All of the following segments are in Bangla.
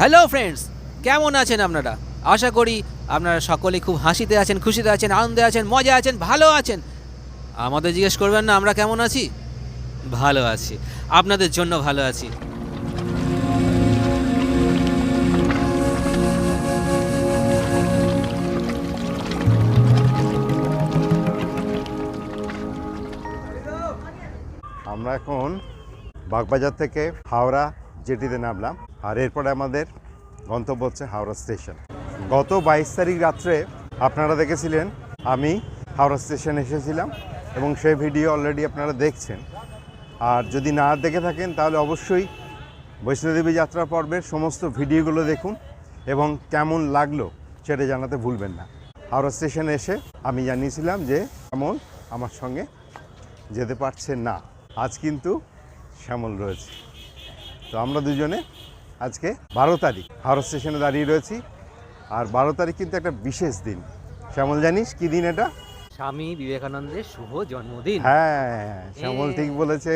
হ্যালো ফ্রেন্ডস কেমন আছেন আপনারা? আশা করি আপনারা সকলে খুব হাসিতে আছেন, খুশিতে আছেন, আনন্দে আছেন, মজা আছেন, ভালো আছেন। আমাদের জিজ্ঞেস করবেন না, আমরা কেমন আছি? ভালো আছি। আপনাদের জন্য ভালো আছি। আমরা এখন বাগবাজার থেকে হাওড়া জেটিতে নামলাম। আর এরপরে আমাদের গন্তব্য হচ্ছে হাওড়া স্টেশন। গত বাইশ তারিখ রাত্রে আপনারা দেখেছিলেন, আমি হাওড়া স্টেশন এসেছিলাম এবং সেই ভিডিও অলরেডি আপনারা দেখছেন। আর যদি না দেখে থাকেন, তাহলে অবশ্যই বৈষ্ণোদেবী যাত্রা পর্বের সমস্ত ভিডিওগুলো দেখুন এবং কেমন লাগল সেটা জানাতে ভুলবেন না। হাওড়া স্টেশনে এসে আমি জানিয়েছিলাম যে এমন আমার সঙ্গে যেতে পারছে না। আজ কিন্তু শ্যামল রয়েছে। তো আমরা দুজনে আজকে বারো তারিখ। হাওড়া স্টেশনে দাঁড়িয়ে রয়েছি। আর বারো তারিখ কিন্তু একটা বিশেষ দিন। শ্যামল জানিস কি দিন এটা? স্বামী বিবেকানন্দের শুভ জন্মদিন। হ্যাঁ শ্যামল ঠিক বলেছে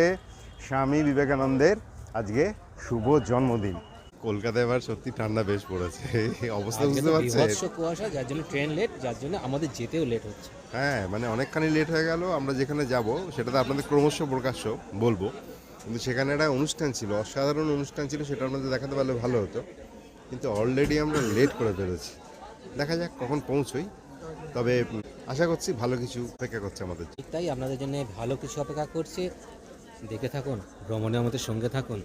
স্বামী বিবেকানন্দের আজকে শুভ জন্মদিন। কলকাতায় এবার সত্যি ঠান্ডা বেশ পড়েছে। অবস্থা বুঝতে পারছেন বিভৎস কুয়াশা যার জন্য ট্রেন লেট যার জন্য আমাদের যেতেও লেট হচ্ছে। হ্যাঁ মানে অনেকখানি লেট হয়ে গেল। আমরা যেখানে যাব সেটা তো আপনাদের ক্রমশ প্রকাশ্য বলব। কিন্তু সেখানে একটা অনুষ্ঠান ছিল অসাধারণ অনুষ্ঠান ছিল সেটা আপনাদের দেখাতে পারলে ভালো হতো। কিন্তু অলরেডি আমরা লেট করে ফেলেছি। দেখা যাক কখন পৌঁছই। তবে আশা করছি ভালো কিছু অপেক্ষা করছে আমাদের। তাই আপনাদের জন্য ভালো কিছু অপেক্ষা করছে। দেখে থাকুন ভ্রমণে আমাদের সঙ্গে থাকুন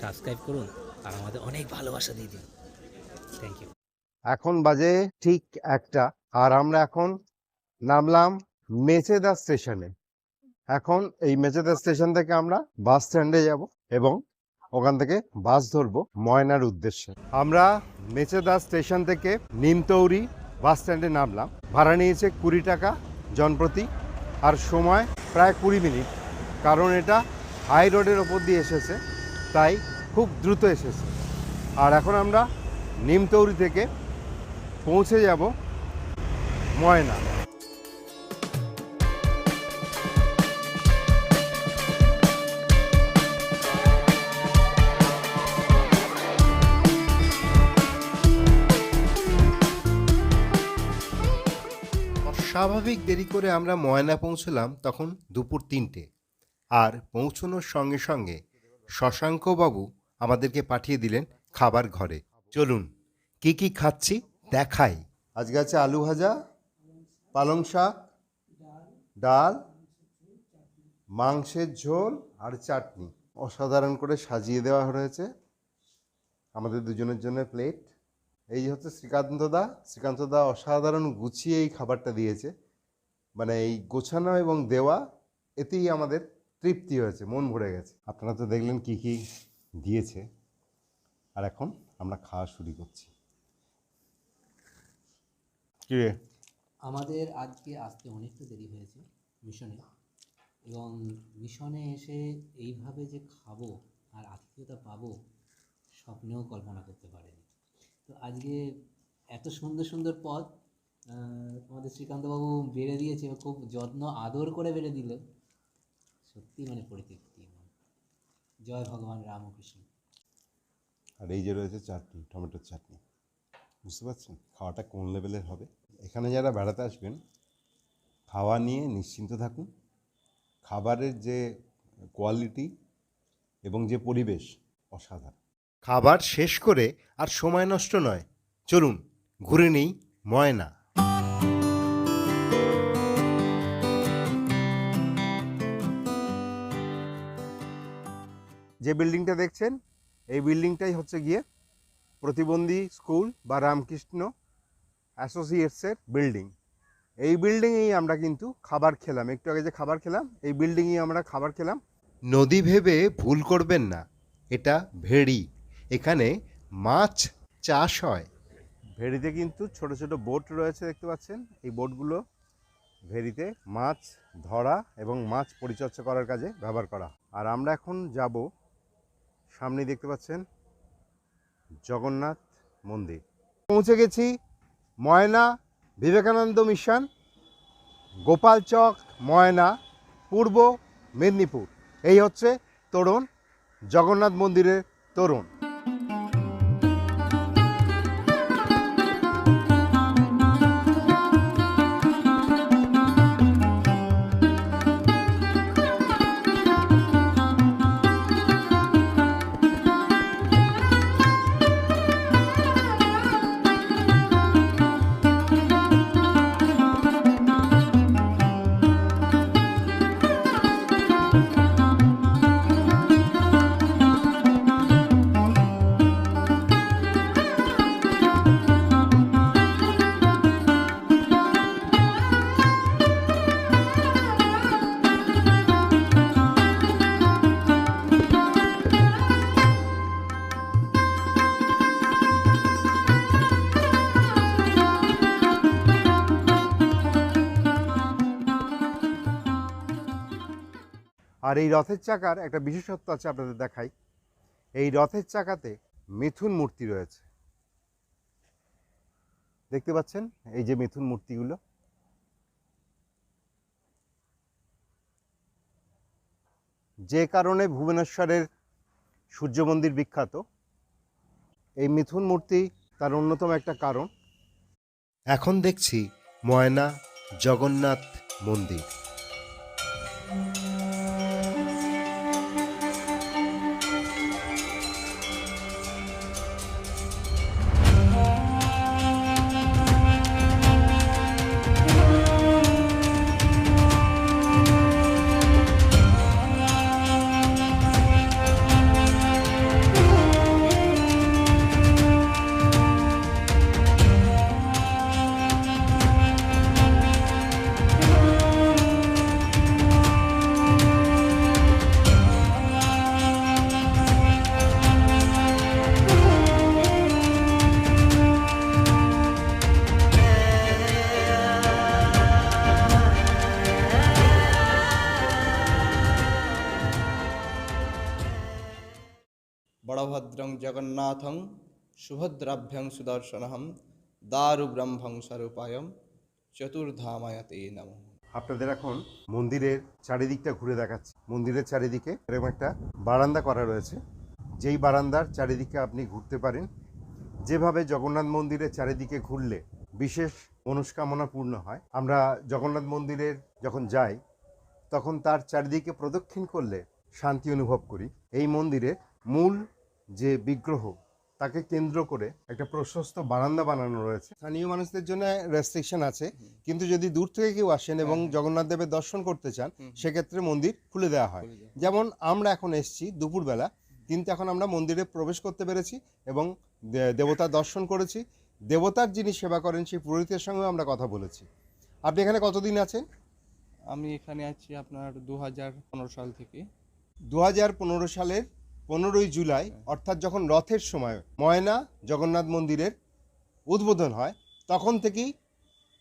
সাবস্ক্রাইব করুন আর আমাদের অনেক ভালোবাসা দিয়ে দিন। থ্যাংক ইউ এখন বাজে ঠিক একটা আর আমরা এখন নামলাম মেচেদা স্টেশনে। এখন এই মেচেদা স্টেশন থেকে আমরা বাস স্ট্যান্ডে যাব এবং ওখান থেকে বাস ধরবো ময়নার উদ্দেশ্যে। আমরা মেচেদা স্টেশন থেকে নিমতৌরি বাস স্ট্যান্ডে নামলাম। ভাড়া নিয়েছে কুড়ি টাকা জনপ্রতি আর সময় প্রায় কুড়ি মিনিট। কারণ এটা হাই রোডের ওপর দিয়ে এসেছে, তাই খুব দ্রুত এসেছে। আর এখন আমরা নিমতৌরি থেকে পৌঁছে যাব ময়না। স্বাভাবিক দেরি করে আমরা ময়না পৌঁছলাম তখন দুপুর তিনটে। আর পৌঁছনোর সঙ্গে সঙ্গে শশাঙ্কবাবু আমাদেরকে পাঠিয়ে দিলেন খাবার ঘরে। চলুন, কি কি খাচ্ছি দেখাই। আজকে আছে আলু ভাজা, পালং শাক, ডাল, মাংসের ঝোল আর চাটনি। অসাধারণ করে সাজিয়ে দেওয়া হয়েছে আমাদের দুজনের জন্য প্লেট। এই যে হচ্ছে শ্রীকান্ত দা শ্রীকান্ত দা অসাধারণ গুছিয়ে এই খাবারটা দিয়েছে। মানে এই গোছানো এবং দেওয়া এতেই আমাদের তৃপ্তি হয়েছে মন ভরে গেছে। আপনারা তো দেখলেন কি কি দিয়েছে। আর এখন আমরা খাওয়া শুরু করছি। আমাদের আজকে আসতে অনেকটা দেরি হয়েছে মিশনে। এবং মিশনে এসে এইভাবে যে খাব আর আতিথ্যতা পাবো স্বপ্নেও কল্পনা করতে পারিনি। তো আজকে এত সুন্দর সুন্দর আহ, আমাদের শ্রীকান্তবাবু বেড়ে দিয়েছে খুব যত্ন, আদর করে বেড়ে দিল। সত্যি মানে পরিতৃপ্তি। জয় ভগবান রামকৃষ্ণ। আর এই যে রয়েছে চাটনি, টমেটোর চাটনি। বুঝতে পারছেন? খাওয়াটা কোন লেভেলের হবে? এখানে যারা বেড়াতে আসবেন, খাওয়া নিয়ে নিশ্চিন্ত থাকুন। খাবারের যে কোয়ালিটি এবং যে পরিবেশ, অসাধারণ। খাবার শেষ করে আর সময় নষ্ট নয়। চলুন, ঘুরে নেই ময়না। যে বিল্ডিংটা দেখছেন এই বিল্ডিংটাই হচ্ছে গিয়ে প্রতিবন্ধী স্কুল বা রামকৃষ্ণ অ্যাসোসিয়েটসের বিল্ডিং। এই বিল্ডিংয়েই আমরা কিন্তু খাবার খেলাম। একটু আগে যে খাবার খেলাম এই বিল্ডিংয়েই আমরা খাবার খেলাম। নদী ভেবে ভুল করবেন না এটা ভেড়ি। এখানে মাছ চাষ হয়। ভেড়িতে কিন্তু ছোট ছোট বোট রয়েছে দেখতে পাচ্ছেন। এই বোটগুলো ভেড়িতে মাছ ধরা এবং মাছ পরিচর্যা করার কাজে ব্যবহার করা। আর আমরা এখন যাব সামনে দেখতে পাচ্ছেন জগন্নাথ মন্দির। পৌঁছে গেছি ময়না বিবেকানন্দ মিশন, গোপাল চক ময়না, পূর্ব মেদিনীপুর। এই হচ্ছে তরুণ, জগন্নাথ মন্দিরের তরুণ। আর এই রথের চাকার একটা বিশেষত্ব আছে আপনাদের দেখাই। এই রথের চাকাতে মিথুন মূর্তি রয়েছে। দেখতে পাচ্ছেন? এই যে মিথুন মূর্তিগুলো। যে কারণে ভুবনেশ্বরের সূর্য মন্দির বিখ্যাত। এই মিথুন মূর্তি তার অন্যতম একটা কারণ। এখন দেখছি ময়না জগন্নাথ মন্দির। বড়ভদ্রং জগন্নাথং সুভদ্রাভ্যং সুদর্শনহম দারুব্রহ্মং স্বরূপায়ম চতুর্ধামায়তে নম। আপনাদের এখন মন্দিরের চারিদিকটা ঘুরে দেখাচ্ছি। মন্দিরের চারিদিকে এরকম একটা বারান্দা করা রয়েছে। যেই বারান্দার চারিদিকে আপনি ঘুরতে পারেন। যেভাবে জগন্নাথ মন্দিরের চারিদিকে ঘুরলে বিশেষ মনস্কামনা পূর্ণ হয়। আমরা জগন্নাথ মন্দিরের যখন যাই, তখন তার চারিদিকে প্রদক্ষিণ করলে শান্তি অনুভব করি। এই মন্দিরে মূল যে বিগ্রহ তাকে কেন্দ্র করে একটা প্রশস্ত বারান্দা বানানো রয়েছে। স্থানীয় মানুষদের জন্য রেস্ট্রিকশন আছে কিন্তু যদি দূর থেকে কেউ আসেন এবং জগন্নাথ দেবের দর্শন করতে চান সেক্ষেত্রে মন্দির খুলে দেওয়া হয়। যেমন আমরা এখন এসেছি দুপুরবেলা কিন্তু এখন আমরা মন্দিরে প্রবেশ করতে পেরেছি এবং দে- দেবতার দর্শন করেছি। দেবতার যিনি সেবা করেন সেই পুরোহিতের সঙ্গেও আমরা কথা বলেছি। আপনি এখানে কতদিন আছেন? আমি এখানে আছি আপনার দু হাজার পনেরো সাল থেকে। দু পনেরো সালের পনেরোই জুলাই, অর্থাৎ যখন রথের সময় ময়না জগন্নাথ মন্দিরের উদ্বোধন হয়, তখন থেকেই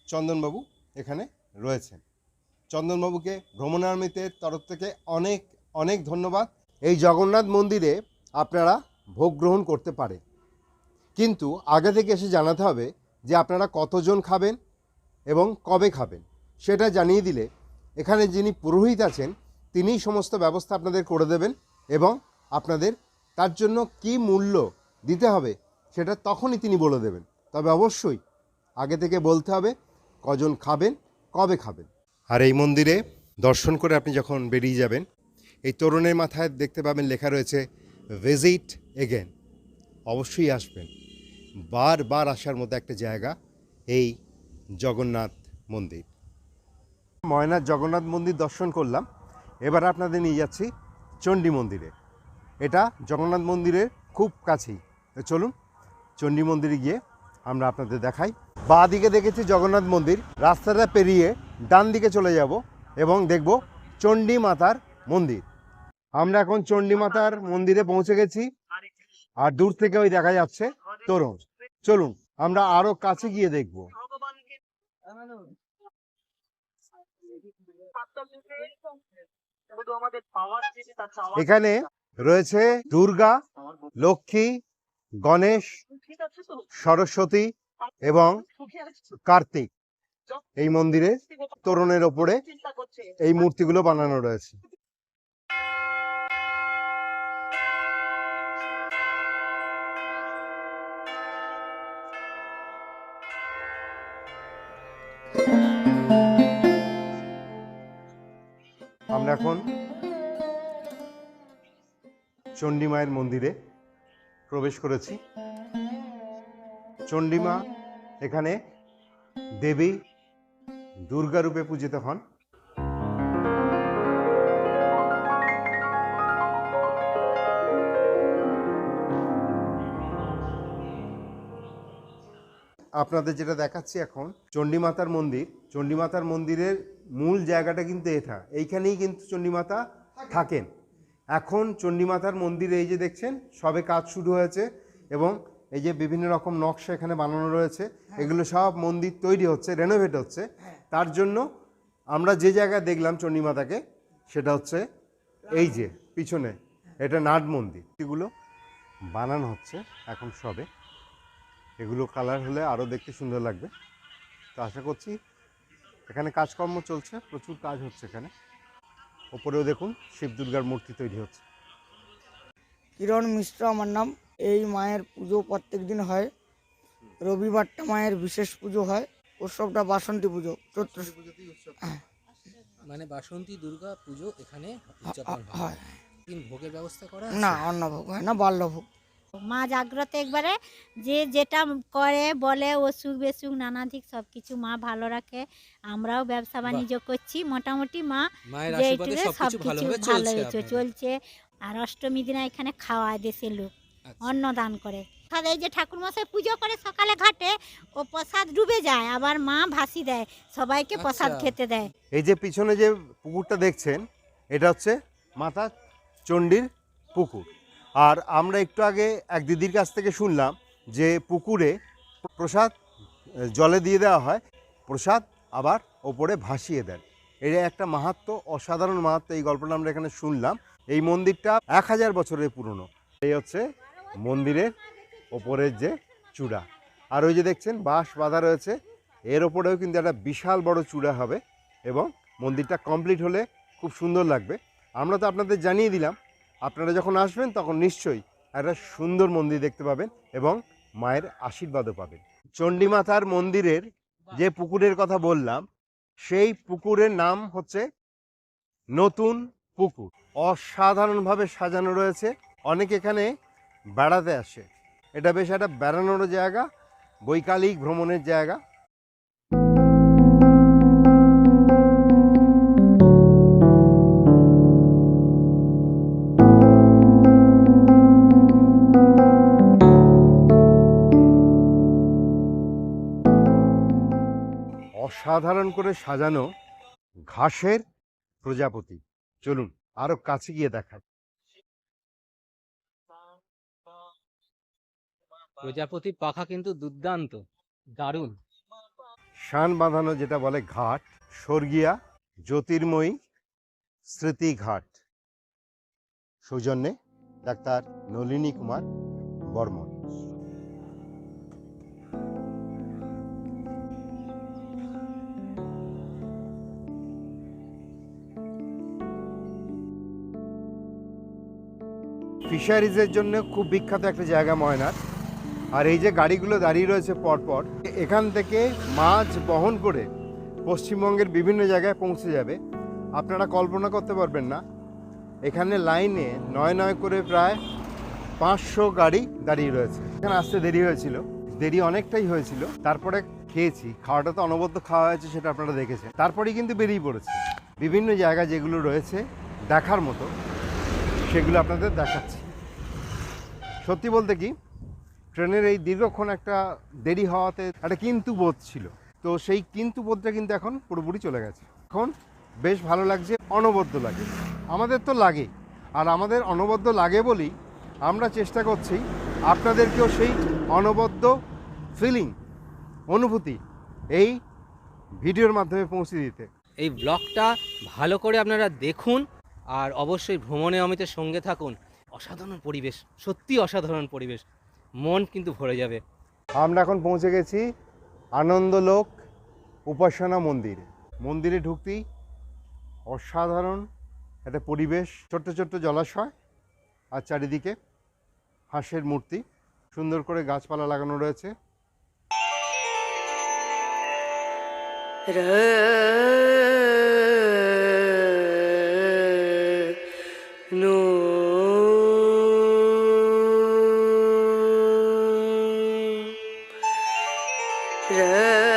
চন্দনবাবু এখানে রয়েছেন। চন্দনবাবুকে ভ্রমণার্মিতের তরফ থেকে অনেক অনেক ধন্যবাদ। এই জগন্নাথ মন্দিরে আপনারা ভোগ গ্রহণ করতে পারেন। কিন্তু আগে থেকে এসে জানাতে হবে যে আপনারা কতজন খাবেন এবং কবে খাবেন। সেটা জানিয়ে দিলে এখানে যিনি পুরোহিত আছেন, তিনিই সমস্ত ব্যবস্থা আপনাদের করে দেবেন এবং আপনাদের তার জন্য কি মূল্য দিতে হবে সেটা তখনই তিনি বলে দেবেন। তবে অবশ্যই আগে থেকে বলতে হবে কজন খাবেন কবে খাবেন। আর এই মন্দিরে দর্শন করে আপনি যখন বেরিয়ে যাবেন এই তরুণের মাথায় দেখতে পাবেন লেখা রয়েছে ভিজিট এগেন অবশ্যই আসবেন। বারবার আসার মতো একটা জায়গা এই জগন্নাথ মন্দির। ময়নার জগন্নাথ মন্দির দর্শন করলাম। এবার আপনাদের নিয়ে যাচ্ছি চণ্ডী মন্দিরে। এটা জগন্নাথ মন্দিরের খুব কাছেই। চলুন, চণ্ডী মন্দিরে গিয়ে আমরা আপনাদের দেখাই। বাঁ দিকে দেখেছি জগন্নাথ মন্দির, রাস্তাটা পেরিয়ে ডান দিকে চলে যাব এবং দেখব চণ্ডী মাতার মন্দির। আমরা এখন চণ্ডী মাতার মন্দিরে পৌঁছে গেছি, আর দূর থেকে ওই দেখা যাচ্ছে তরুণ। চলুন, আমরা আরও কাছে গিয়ে দেখব। এখানে রয়েছে দুর্গা, লক্ষ্মী, গণেশ, সরস্বতী এবং কার্তিক। এই মন্দিরে তোরণের ওপরে এই মূর্তিগুলো বানানো রয়েছে। আমরা এখন চণ্ডী মায়ের মন্দিরে প্রবেশ করেছি। চণ্ডীমা এখানে দেবী দুর্গা রূপে পূজিত হন। আপনাদের যেটা দেখাচ্ছি এখন, চণ্ডীমাতার মন্দির। চণ্ডীমাতার মন্দিরের মূল জায়গাটা কিন্তু এটা। এইখানেই কিন্তু চণ্ডীমাতা থাকেন। এখন চণ্ডীমাতার মন্দিরে এই যে দেখছেন সবে কাজ শুরু হয়েছে এবং এই যে বিভিন্ন রকম নকশা এখানে বানানো রয়েছে এগুলো সব মন্দির তৈরি হচ্ছে রেনোভেট হচ্ছে। তার জন্য আমরা যে জায়গায় দেখলাম চণ্ডীমাতাকে সেটা হচ্ছে এই যে পিছনে এটা নাট মন্দির। এগুলো বানানো হচ্ছে এখন সবে। এগুলো কালার হলে আরও দেখতে সুন্দর লাগবে। তো আশা করছি এখানে কাজকর্ম চলছে প্রচুর কাজ হচ্ছে এখানে। ওপরেও দেখুন শিব দুর্গার মূর্তি তৈরি হচ্ছে। কিরণ মিশ্র আমার নাম। এই মায়ের পুজো প্রত্যেক দিন হয়। রবিবারটা মায়ের বিশেষ পুজো হয়। উৎসবটা বাসন্তী পুজো চৈত্র মানে বাসন্তী দুর্গা পুজো এখানে উদযাপন হয়। হয়। ভোগের ব্যবস্থা করা না অন্নভোগ হয় না বাল্যভোগ। মা জাগ্রত একবারে যে যেটা করে বলে অসুখ বেসুখ নানাধিক সব কিছু মা ভালো রাখে। আমরাও ব্যবসা বাণিজ্য করছি। মোটামুটি মা মায়ের যে আশীর্বাদে এইটুকু সবকিছু ভালোভাবে হয়েছে, চলছে। আর অষ্টমী দিনে এখানে খাওয়ায় দেশের লোক আচ্ছা। অন্নদান করে। তাহলে এই যে ঠাকুর মশাই পুজো করে সকালে ঘাটে ও প্রসাদ ডুবে যায় আবার মা ভাসি দেয় সবাইকে প্রসাদ আচ্ছা। খেতে দেয়। এই যে পিছনে যে পুকুরটা দেখছেন এটা হচ্ছে মাতা চণ্ডীর পুকুর। আর আমরা একটু আগে এক দিদির কাছ থেকে শুনলাম যে পুকুরে প্রসাদ জলে দিয়ে দেওয়া হয়, প্রসাদ আবার ওপরে ভাসিয়ে দেন। এটা একটা মাহাত্ম, অসাধারণ মাহাত্ম এই গল্পটা আমরা এখানে শুনলাম। এই মন্দিরটা এক হাজার বছরের পুরনো। এই হচ্ছে মন্দিরের ওপরের যে চূড়া। আর ওই যে দেখছেন, বাঁশ বাঁধা রয়েছে। এর ওপরেও কিন্তু একটা বিশাল বড় চূড়া হবে এবং মন্দিরটা কমপ্লিট হলে খুব সুন্দর লাগবে। আমরা তো আপনাদের জানিয়ে দিলাম আপনারা যখন আসবেন, তখন নিশ্চয়ই একটা সুন্দর মন্দির দেখতে পাবেন এবং মায়ের আশীর্বাদও পাবেন। চণ্ডীমাতার মন্দিরের যে পুকুরের কথা বললাম, সেই পুকুরের নাম হচ্ছে নতুন পুকুর। অসাধারণভাবে সাজানো রয়েছে। অনেকে এখানে বেড়াতে আসে। এটা বেশ একটা বেড়ানোর জায়গা, বৈকালিক ভ্রমণের জায়গা। অসাধারণ করে সাজানো ঘাসের প্রজাপতি। চলুন আরও কাছে গিয়ে দেখাই। প্রজাপতির পাখা কিন্তু দুর্দান্ত দারুণ। শান বাঁধানো যেটা বলে ঘাট স্বর্গীয়া জ্যোতির্ময়ী স্মৃতি ঘাট। সৌজন্যে ডাক্তার নলিনী কুমার বর্মন। ফিশারিজের জন্য খুব বিখ্যাত একটা জায়গা ময়নার। আর এই যে গাড়িগুলো দাঁড়িয়ে রয়েছে পরপর, এখান থেকে মাছ বহন করে পশ্চিমবঙ্গের বিভিন্ন জায়গায় পৌঁছে যাবে। আপনারা কল্পনা করতে পারবেন না, এখানে লাইনে নয় নয় করে প্রায় পাঁচশো গাড়ি দাঁড়িয়ে রয়েছে। এখানে আসতে দেরি হয়েছিল, দেরি অনেকটাই হয়েছিল। তারপরে খেয়েছি, খাওয়াটা তো অনবদ্য খাওয়া হয়েছে সেটা আপনারা দেখেছেন। তারপরেই কিন্তু বেরিয়ে পড়েছে। বিভিন্ন জায়গা যেগুলো রয়েছে দেখার মতো, সেগুলো আপনাদের দেখাচ্ছি। সত্যি বলতে কি, ট্রেনের এই দীর্ঘক্ষণ একটা দেরি হওয়াতে একটা কিন্তু বোধ ছিল। তো সেই কিন্তু বোধটা কিন্তু এখন পুরোপুরি চলে গেছে। এখন বেশ ভালো লাগছে, অনবদ্য লাগে। আমাদের তো লাগে। আর আমাদের অনবদ্য লাগে বলেই আমরা চেষ্টা করছি আপনাদেরকেও সেই অনবদ্য ফিলিং অনুভূতি এই ভিডিওর মাধ্যমে পৌঁছে দিতে। এই ব্লগটা ভালো করে আপনারা দেখুন আর অবশ্যই ভ্রমণে অমিতের সঙ্গে থাকুন। অসাধারণ পরিবেশ সত্যি অসাধারণ পরিবেশ। মন কিন্তু ভরে যাবে। আমরা এখন পৌঁছে গেছি আনন্দলোক উপাসনা মন্দির। মন্দিরে ঢুকতেই অসাধারণ একটা পরিবেশ ছোট্ট ছোট্ট জলাশয় আর চারিদিকে হাঁসের মূর্তি। সুন্দর করে গাছপালা লাগানো রয়েছে। 人。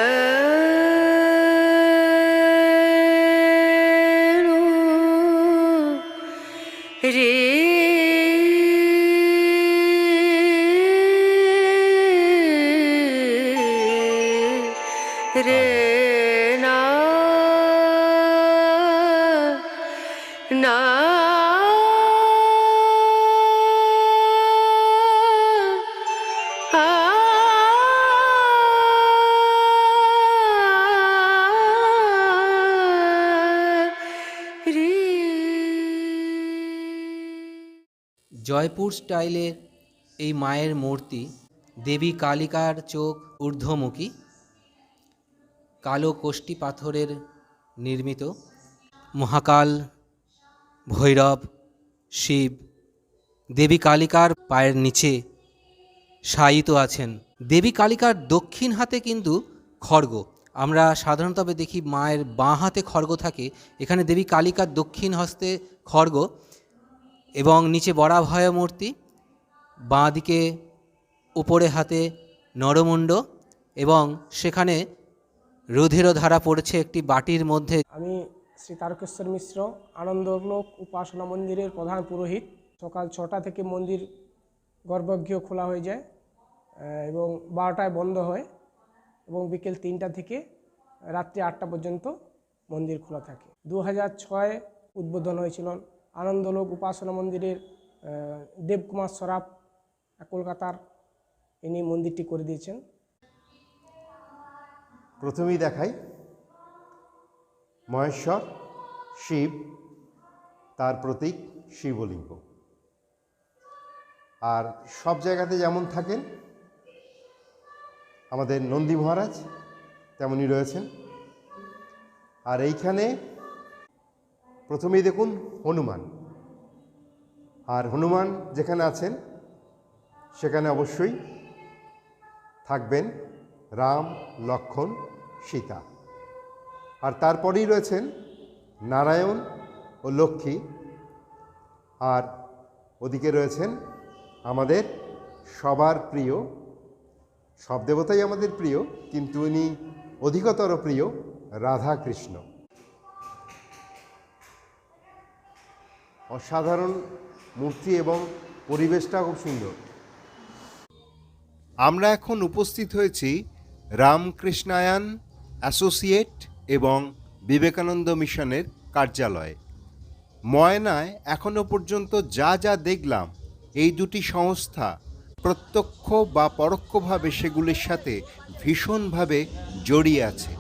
জয়পুর স্টাইলের এই মায়ের মূর্তি, দেবী কালিকার চোখ ঊর্ধ্বমুখী, কালো কোষ্টি পাথরের নির্মিত, মহাকাল, ভৈরব, শিব, দেবী কালিকার পায়ের নিচে শায়িত আছেন। দেবী কালিকার দক্ষিণ হাতে কিন্তু খড়গ। আমরা সাধারণতভাবে দেখি মায়ের বাঁ হাতে খড়গ থাকে। এখানে দেবী কালিকার দক্ষিণ হস্তে খড়গ। এবং নিচে বরাভয় মূর্তি বাঁ দিকে উপরে হাতে নরমুণ্ড এবং সেখানে রুধির ধারা পড়ছে একটি বাটির মধ্যে। আমি শ্রী তারকেশ্বর মিশ্র, আনন্দলোক উপাসনা মন্দিরের প্রধান পুরোহিত। সকাল ছটা থেকে মন্দির গর্ভগৃহ খোলা হয়ে যায় এবং বারোটায় বন্ধ হয় এবং বিকেল তিনটা থেকে রাত্রি আটটা পর্যন্ত মন্দির খোলা থাকে। দু হাজার ছয় উদ্বোধন হয়েছিল আনন্দলোক উপাসনা মন্দিরের দেবকুমার সরাফ কলকাতার, ইনি মন্দিরটি করে দিয়েছেন। প্রথমেই দেখাই মহেশ্বর, শিব, তার প্রতীক শিবলিঙ্গ। আর সব জায়গাতে যেমন থাকেন, আমাদের নন্দী মহারাজ তেমনই রয়েছেন। আর এইখানে প্রথমেই দেখুন হনুমান। আর হনুমান যেখানে আছেন, সেখানে অবশ্যই থাকবেন রাম, লক্ষণ, সীতা। আর তারপরেই রয়েছেন নারায়ণ ও লক্ষ্মী। আর ওদিকে রয়েছেন আমাদের সবার প্রিয়, সব দেবতাই আমাদের প্রিয়, কিন্তু উনি অধিকতর প্রিয় রাধা অসাধারণ মূর্তি এবং পরিবেশটা খুব সুন্দর। আমরা এখন উপস্থিত হয়েছি রামকৃষ্ণায়ন অ্যাসোসিয়েট এবং বিবেকানন্দ মিশনের কার্যালয়ে। ময়নায় এখনও পর্যন্ত যা যা দেখলাম, এই দুটি সংস্থা প্রত্যক্ষ বা পরোক্ষভাবে সেগুলির সাথে ভীষণভাবে জড়িয়ে আছে।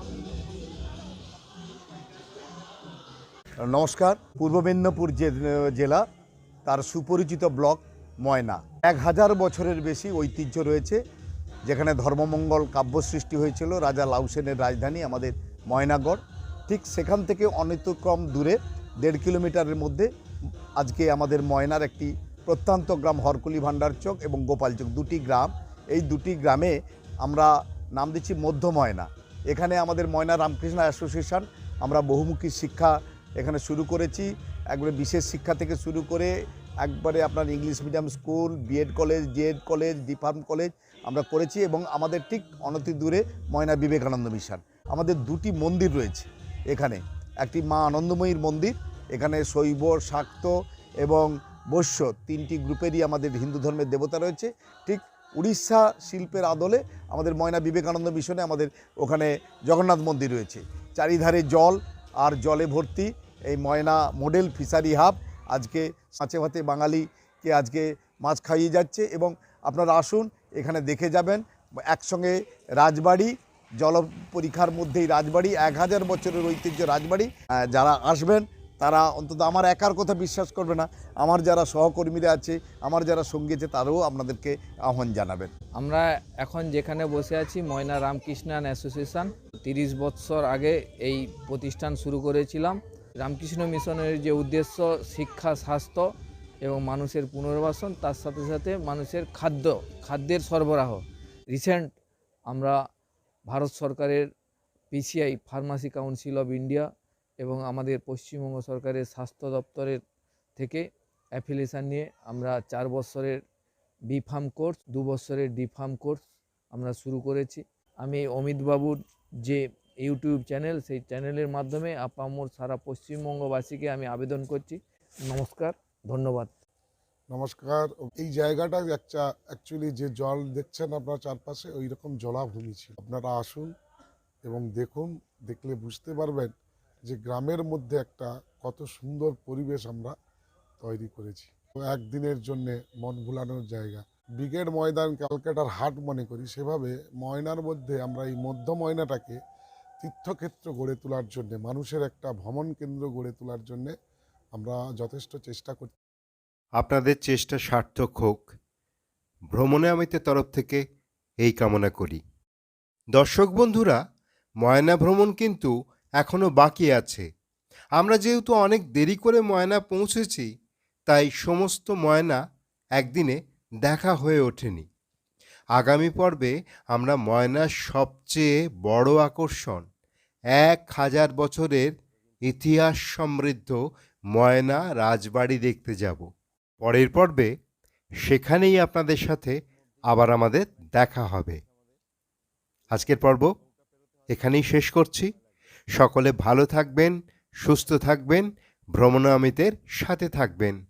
নমস্কার, পূর্ব মেদিনীপুর জেলা, তার সুপরিচিত ব্লক ময়না। এক হাজার বছরের বেশি ঐতিহ্য রয়েছে, যেখানে ধর্মমঙ্গল কাব্য সৃষ্টি হয়েছিল, রাজা লাউসেনের রাজধানী আমাদের ময়নাগড়। ঠিক সেখান থেকে অনিতক্রম দূরে, দেড় কিলোমিটারের মধ্যে, আজকে আমাদের ময়নার একটি প্রত্যন্ত গ্রাম হরকুলি ভান্ডারচক এবং গোপালচক দুটি গ্রাম। এই দুটি গ্রামে আমরা নাম দিচ্ছি মধ্য ময়না। এখানে আমাদের ময়না রামকৃষ্ণ অ্যাসোসিয়েশন, আমরা বহুমুখী শিক্ষা এখানে শুরু করেছি। একবারে বিশেষ শিক্ষা থেকে শুরু করে একবারে আপনার English medium school B Ed college D Ed college D Pharm college আমরা করেছি এবং আমাদের ঠিক অনতি দূরে ময়না বিবেকানন্দ মিশন। আমাদের দুটি মন্দির রয়েছে এখানে। একটি মা আনন্দময়ীর মন্দির, এখানে শৈব, শাক্ত এবং বৈশ্য তিনটি গ্রুপেরই আমাদের হিন্দু ধর্মের দেবতা রয়েছে। ঠিক উড়িষ্যা শিল্পের আদলে আমাদের ময়না বিবেকানন্দ মিশনে আমাদের ওখানে জগন্নাথ মন্দির রয়েছে। চারিধারে জল আর জলে ভর্তি এই ময়না মডেল ফিশারি হাব আজকে সাঁচে ভাতে বাঙালিকে আজকে মাছ খাইয়ে যাচ্ছে এবং আপনারা আসুন, এখানে দেখে যাবেন, একসঙ্গে রাজবাড়ি জল পরীক্ষার মধ্যেই রাজবাড়ি, এক হাজার বছরের ঐতিহ্য রাজবাড়ি। যারা আসবেন, তারা অন্তত আমার একার কথা বিশ্বাস করবে না। আমার যারা সহকর্মীরা আছে, আমার যারা সঙ্গী আছে, তারাও আপনাদেরকে আহ্বান জানাবেন। আমরা এখন যেখানে বসে আছি, ময়না রামকৃষ্ণান অ্যাসোসিয়েশন। তিরিশ বৎসর আগে এই প্রতিষ্ঠান শুরু করেছিলাম। রামকৃষ্ণ মিশনের যে উদ্দেশ্য, শিক্ষা, স্বাস্থ্য এবং মানুষের পুনর্বাসন, তার সাথে সাথে মানুষের খাদ্য, খাদ্যের সরবরাহ। রিসেন্ট আমরা ভারত সরকারের PCI pharmacy council of India এবং আমাদের পশ্চিমবঙ্গ সরকারের স্বাস্থ্য দপ্তরের থেকে অ্যাফিলিয়েশান নিয়ে আমরা চার বছরের বি ফার্ম কোর্স দু বছরের ডি ফার্ম কোর্স আমরা শুরু করেছি। আমি অমিতবাবুর যে ইউটিউব চ্যানেল, সেই চ্যানেলের মাধ্যমে আপামোর সারা পশ্চিমবঙ্গবাসীকে আমি আবেদন করছি। নমস্কার, ধন্যবাদ। নমস্কার। এই জায়গাটা একটা অ্যাকচুয়ালি যে জল দেখছেন আপনার চারপাশে ওই রকম জলাভূমি ছিল। আপনারা আসুন এবং দেখুন, দেখলে বুঝতে পারবেন যে গ্রামের মধ্যে একটা কত সুন্দর পরিবেশ আমরা তৈরি করেছি। একদিনের জন্যে মন ভুলানোর জায়গা। ব্রিগেড ময়দান ক্যালকাটার হাট মনে করি, সেভাবে ময়নার মধ্যে আমরা এই মধ্য ময়নাটাকে তীর্থক্ষেত্র গড়ে তোলার জন্যে, মানুষের একটা ভ্রমণ কেন্দ্র গড়ে তোলার জন্যে আমরা যথেষ্ট চেষ্টা করছি। আপনাদের চেষ্টা সার্থক হোক। ভ্রমণে আমিতের তরফ থেকে এই কামনা করি। দর্শক বন্ধুরা, ময়না ভ্রমণ কিন্তু এখনও বাকি আছে। আমরা যেহেতু অনেক দেরি করে ময়না পৌঁছেছি, তাই সমস্ত ময়না একদিনে দেখা হয়ে ওঠেনি। আগামী পর্বে আমরা ময়নার সবচেয়ে বড় আকর্ষণ, এক হাজার বছরের ইতিহাস সমৃদ্ধ ময়না রাজবাড়ি দেখতে যাব। পরের পর্বে সেখানেই আপনাদের সাথে আবার আমাদের দেখা হবে। আজকের পর্ব এখানেই শেষ করছি। সকলে ভালো থাকবেন, সুস্থ থাকবেন, ভ্রমণামিতের সাথে থাকবেন।